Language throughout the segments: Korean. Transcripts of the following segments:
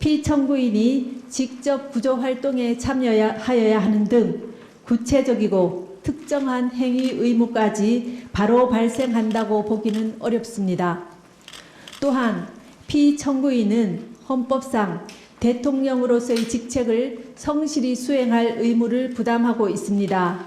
피청구인이 직접 구조 활동에 참여하여야 하는 등 구체적이고 특정한 행위 의무까지 바로 발생한다고 보기는 어렵습니다. 또한 피청구인은 헌법상 대통령으로서의 직책을 성실히 수행할 의무를 부담하고 있습니다.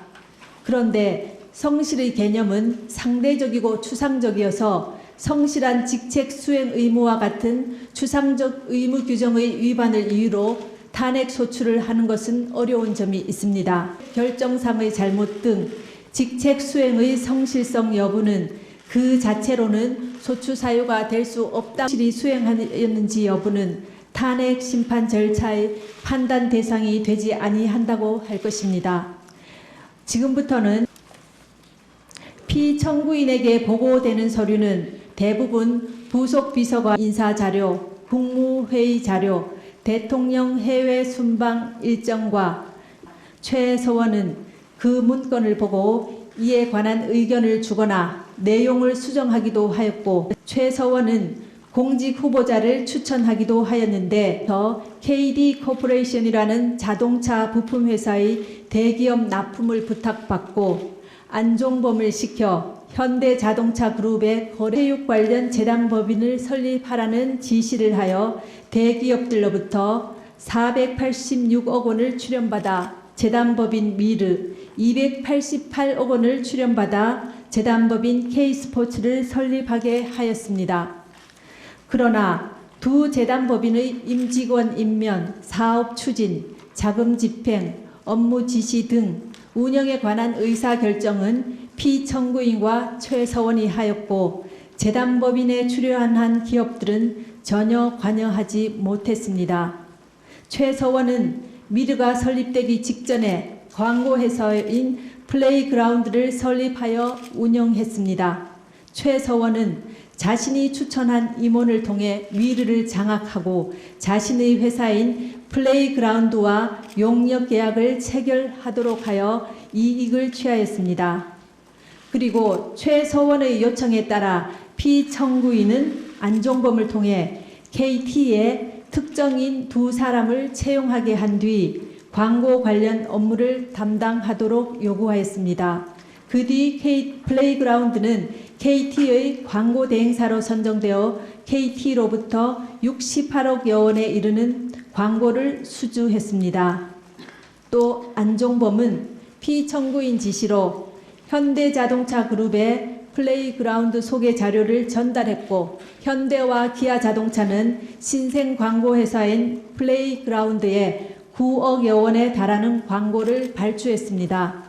그런데 성실의 개념은 상대적이고 추상적이어서 성실한 직책 수행 의무와 같은 추상적 의무 규정의 위반을 이유로 탄핵 소추를 하는 것은 어려운 점이 있습니다. 결정상의 잘못 등 직책 수행의 성실성 여부는 그 자체로는 소추 사유가 될 수 없다. 실히 수행하였는지 여부는 탄핵 심판 절차의 판단 대상이 되지 아니한다고 할 것입니다. 지금부터는 피청구인에게 보고되는 서류는 대부분 부속 비서관 인사 자료, 국무회의 자료, 대통령 해외 순방 일정과 최서원은 그 문건을 보고 이에 관한 의견을 주거나 내용을 수정하기도 하였고 최서원은 공직 후보자를 추천하기도 하였는데 더 KD 코퍼레이션이라는 자동차 부품 회사의 대기업 납품을 부탁받고 안종범을 시켜 현대 자동차 그룹의 거래육 관련 재단 법인을 설립하라는 지시를 하여 대기업들로부터 486억 원을 출연받아 재단법인 미르 288억 원을 출연받아 재단법인 K스포츠를 설립하게 하였습니다. 그러나 두 재단법인의 임직원 임면, 사업 추진, 자금 집행, 업무 지시 등 운영에 관한 의사 결정은 피청구인과 최서원이 하였고 재단법인에 출연한 기업들은 전혀 관여하지 못했습니다. 최서원은 미르가 설립되기 직전에 광고회사인 플레이그라운드를 설립하여 운영했습니다. 최서원은 자신이 추천한 임원을 통해 미르를 장악하고 자신의 회사인 플레이그라운드와 용역 계약을 체결하도록 하여 이익을 취하였습니다. 그리고 최서원의 요청에 따라 피청구인은 안종범을 통해 KT에 특정인 두 사람을 채용하게 한 뒤 광고 관련 업무를 담당하도록 요구하였습니다. 그 뒤 K 플레이그라운드는 KT의 광고 대행사로 선정되어 KT로부터 68억 여 원에 이르는 광고를 수주했습니다. 또 안종범은 피청구인 지시로 현대자동차 그룹의 플레이그라운드 소개 자료를 전달했고 현대와 기아자동차는 신생 광고 회사인 플레이그라운드에 9억여 원에 달하는 광고를 발주했습니다.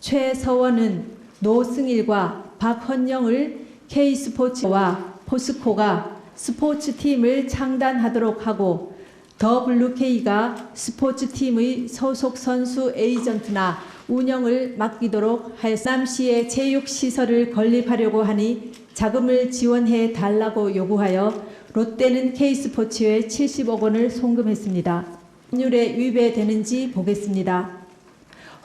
최서원은 노승일과 박헌영을 K스포츠와 포스코가 스포츠팀을 창단하도록 하고 더블루K가 스포츠팀의 소속 선수 에이전트나 운영을 맡기도록 할 삼시의 체육시설을 건립하려고 하니 자금을 지원해 달라고 요구하여 롯데는 K스포츠에 70억 원을 송금했습니다. 법률에 위배되는지 보겠습니다.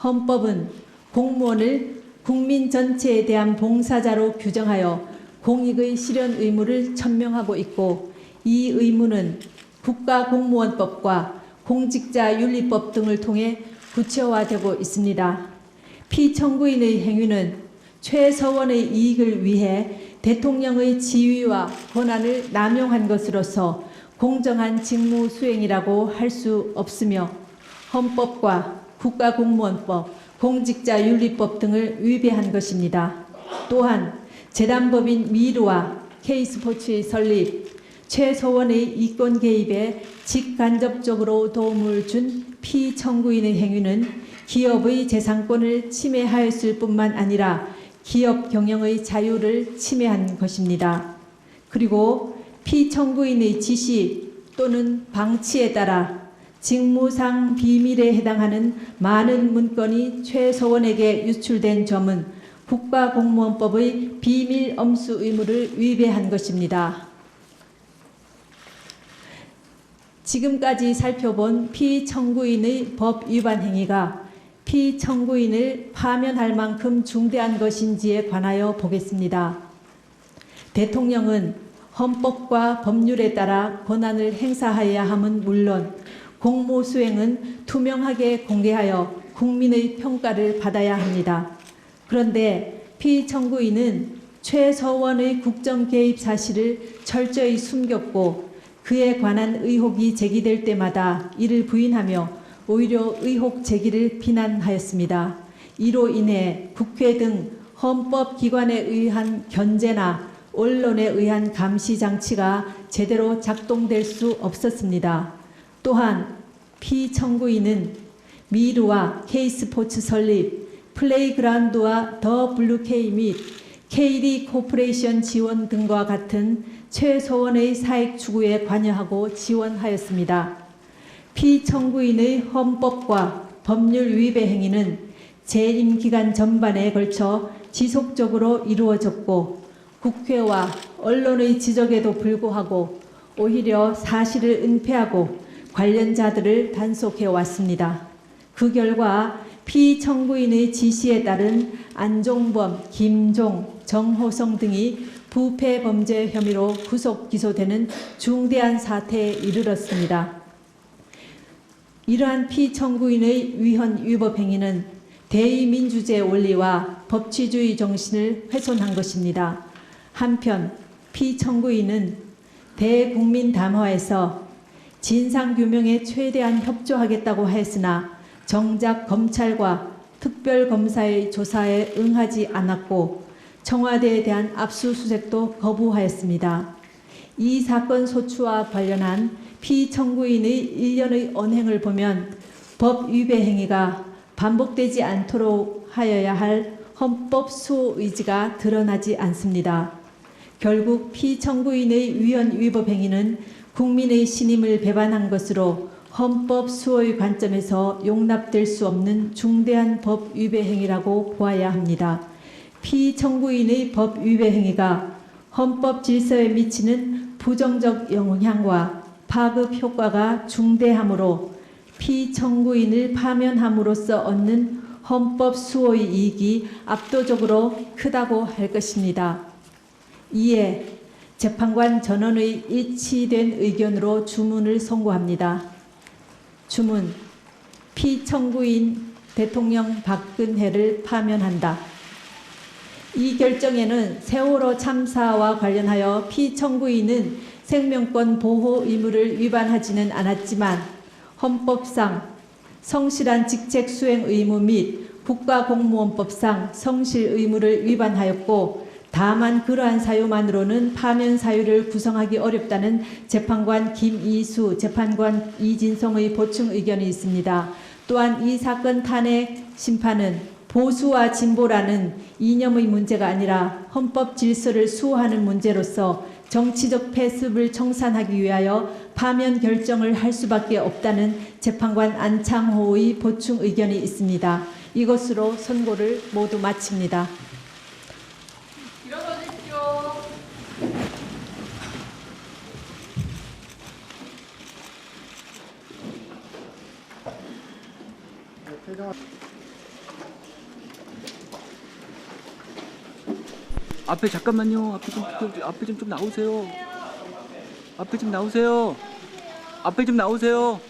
헌법은 공무원을 국민 전체에 대한 봉사자로 규정하여 공익의 실현 의무를 천명하고 있고 이 의무는 국가공무원법과 공직자윤리법 등을 통해 구체화되고 있습니다. 피청구인의 행위는 최서원의 이익을 위해 대통령의 지위와 권한을 남용한 것으로서 공정한 직무 수행이라고 할 수 없으며 헌법과 국가공무원법, 공직자윤리법 등을 위배한 것입니다. 또한 재단법인 미르와 K스포츠의 설립, 최서원의 이권 개입에 직간접적으로 도움을 준 피청구인의 행위는 기업의 재산권을 침해하였을 뿐만 아니라 기업 경영의 자유를 침해한 것입니다. 그리고 피청구인의 지시 또는 방치에 따라 직무상 비밀에 해당하는 많은 문건이 최서원에게 유출된 점은 국가공무원법의 비밀 엄수 의무를 위배한 것입니다. 지금까지 살펴본 피청구인의 법 위반 행위가 피청구인을 파면할 만큼 중대한 것인지에 관하여 보겠습니다. 대통령은 헌법과 법률에 따라 권한을 행사하여야 함은 물론 공모 수행은 투명하게 공개하여 국민의 평가를 받아야 합니다. 그런데 피청구인은 최서원의 국정 개입 사실을 철저히 숨겼고 그에 관한 의혹이 제기될 때마다 이를 부인하며 오히려 의혹 제기를 비난하였습니다. 이로 인해 국회 등 헌법기관에 의한 견제나 언론에 의한 감시 장치가 제대로 작동될 수 없었습니다. 또한 피청구인은 미르와 K스포츠 설립, 플레이그라운드와 더 블루케이 및 KD 코퍼레이션 지원 등과 같은 최소원의 사익 추구에 관여하고 지원하였습니다. 피청구인의 헌법과 법률 위배 행위는 재임 기간 전반에 걸쳐 지속적으로 이루어졌고 국회와 언론의 지적에도 불구하고 오히려 사실을 은폐하고 관련자들을 단속해 왔습니다. 그 결과 피청구인의 지시에 따른 안종범, 김종, 정호성 등이 부패 범죄 혐의로 구속 기소되는 중대한 사태에 이르렀습니다. 이러한 피청구인의 위헌 위법 행위는 대의민주제 원리와 법치주의 정신을 훼손한 것입니다. 한편 피청구인은 대국민 담화에서 진상규명에 최대한 협조하겠다고 했으나 정작 검찰과 특별검사의 조사에 응하지 않았고 청와대에 대한 압수수색도 거부하였습니다. 이 사건 소추와 관련한 피청구인의 일련의 언행을 보면 법 위배 행위가 반복되지 않도록 하여야 할 헌법 수호 의지가 드러나지 않습니다. 결국 피청구인의 위헌 위법 행위는 국민의 신임을 배반한 것으로 헌법 수호의 관점에서 용납될 수 없는 중대한 법 위배 행위라고 보아야 합니다. 피청구인의 법 위배 행위가 헌법 질서에 미치는 부정적 영향과 파급 효과가 중대하므로 피청구인을 파면함으로써 얻는 헌법 수호의 이익이 압도적으로 크다고 할 것입니다. 이에 재판관 전원의 일치된 의견으로 주문을 선고합니다. 주문 피청구인 대통령 박근혜를 파면한다. 이 결정에는 세월호 참사와 관련하여 피청구인은 생명권 보호 의무를 위반하지는 않았지만 헌법상 성실한 직책 수행 의무 및 국가공무원법상 성실 의무를 위반하였고 다만 그러한 사유만으로는 파면 사유를 구성하기 어렵다는 재판관 김이수, 재판관 이진성의 보충 의견이 있습니다. 또한 이 사건 탄핵 심판은 보수와 진보라는 이념의 문제가 아니라 헌법 질서를 수호하는 문제로서 정치적 패습을 청산하기 위하여 파면 결정을 할 수밖에 없다는 재판관 안창호의 보충 의견이 있습니다. 이것으로 선고를 모두 마칩니다. 일어나 주십시오. 앞에 잠깐만요. 앞에 좀, 좀 앞에 좀, 좀 나오세요. 앞에 좀 나오세요. 앞에 좀 나오세요.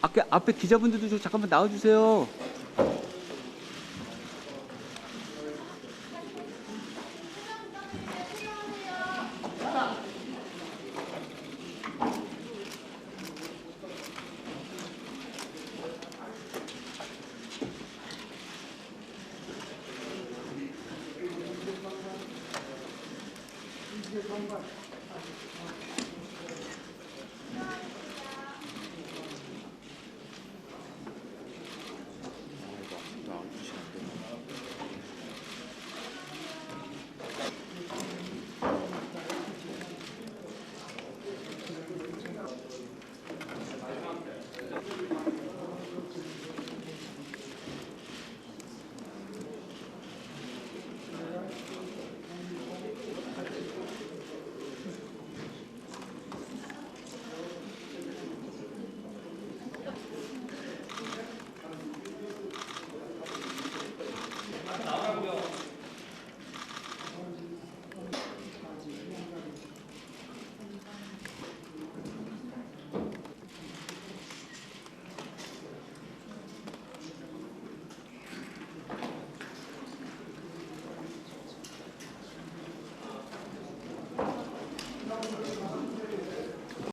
앞에 앞에 기자분들도 좀 잠깐만 나와주세요.